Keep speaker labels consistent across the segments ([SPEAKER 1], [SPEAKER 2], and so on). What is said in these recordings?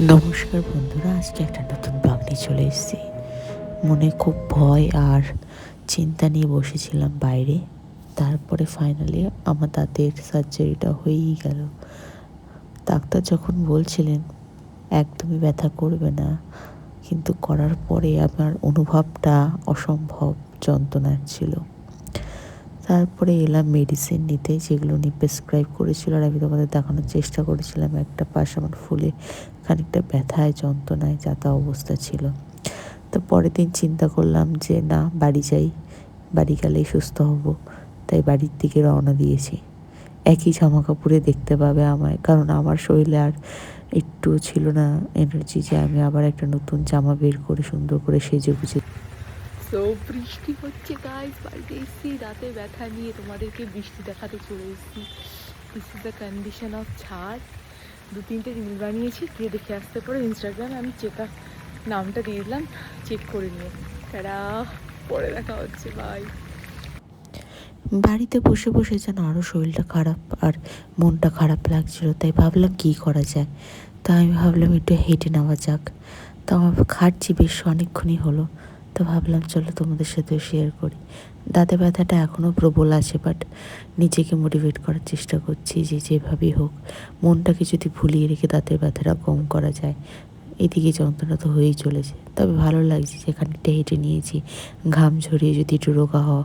[SPEAKER 1] নমস্কার বন্ধুরা, আজকে একটা নতুন ব্লগ নিয়ে চলে এসেছি। মনে খুব ভয় আর চিন্তা নিয়ে বসেছিলাম বাইরে। তারপরে ফাইনালি আমার দাঁতের সার্জারিটা হয়েই গেল। ডাক্তার যখন বলছিলেন, একদমই ব্যথা করবে না। কিন্তু করার পরে আমার অনুভবটা অসম্ভব যন্ত্রণার ছিল। তারপরে এলাম মেডিসিন নিতে, যেগুলো উনি প্রেসক্রাইব করেছিল আর আমি তোমাদের দেখানোর চেষ্টা করেছিলাম। একটা পাশ আমার ফুলে খানিকটা ব্যথায়, যন্ত্রণায় যাতা অবস্থা ছিল। তো পরের দিন চিন্তা করলাম যে, না, বাড়ি যাই। বাড়ি গেলেই সুস্থ হব। তাই বাড়ির দিকে রওনা দিয়েছি। একই জামা কাপড়ে দেখতে পাবে আমায়, কারণ আমার শরীরে আর একটু ছিল না এনার্জি যে আমি আবার একটা নতুন জামা বের করে সুন্দর করে সেজে গুজে
[SPEAKER 2] সো বৃষ্টি হচ্ছে গাইস বাড়িতে এসেছি রাতে ব্যথা নিয়ে তোমাদেরকে বৃষ্টি দেখাতে চলে এসেছি। This is the condition of ছাদ। দু তিনটে রিল বানিয়েছি, গিয়ে দেখে আসতে পরে ইনস্টাগ্রামে আমি চেক নামটা দিয়ে দিলাম চেক করে নিয়ে। তারা, পরে দেখা হচ্ছে বাই
[SPEAKER 1] বাড়িতে বসে বসে যেন আরও শরীরটা খারাপ আর মনটা খারাপ লাগছিল, তাই ভাবলাম কী করা যায়। তা আমি ভাবলাম একটু হেঁটে নেওয়া যাক। তো আমার খাটছি বেশ, অনেকক্ষণই হলো। তো ভাবলাম, চলো তোমাদের সাথেও শেয়ার করি। দাঁতে ব্যথাটা এখনও প্রবল আছে বাট নিজেকে মোটিভেট করার চেষ্টা করছি যে যেভাবেই হোক, মনটাকে যদি ভুলিয়ে রেখে দাঁতের ব্যথাটা কম করা যায়, এদিকে যন্ত্রণা তো হয়েই চলেছে। তবে ভালো লাগছে যে খানিকটা হেঁটে নিয়েছি, ঘাম ঝরিয়ে যদি একটু রোগা হওয়া,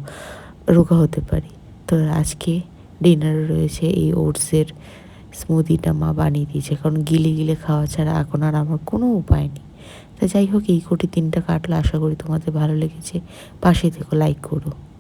[SPEAKER 1] রোগা হতে পারি। তো আজকে ডিনারে রয়েছে এই ওটসের স্মুদিটা মা বানিয়ে দিয়েছে, কারণ গিলে গিলে খাওয়া ছাড়া এখন আর আমার কোনো উপায় নেই। তা যাই হোক, এই কোটি তিনটা কাটলো। আশা করি তোমাদের ভালো লেগেছে। পাশে থেকে লাইক করো।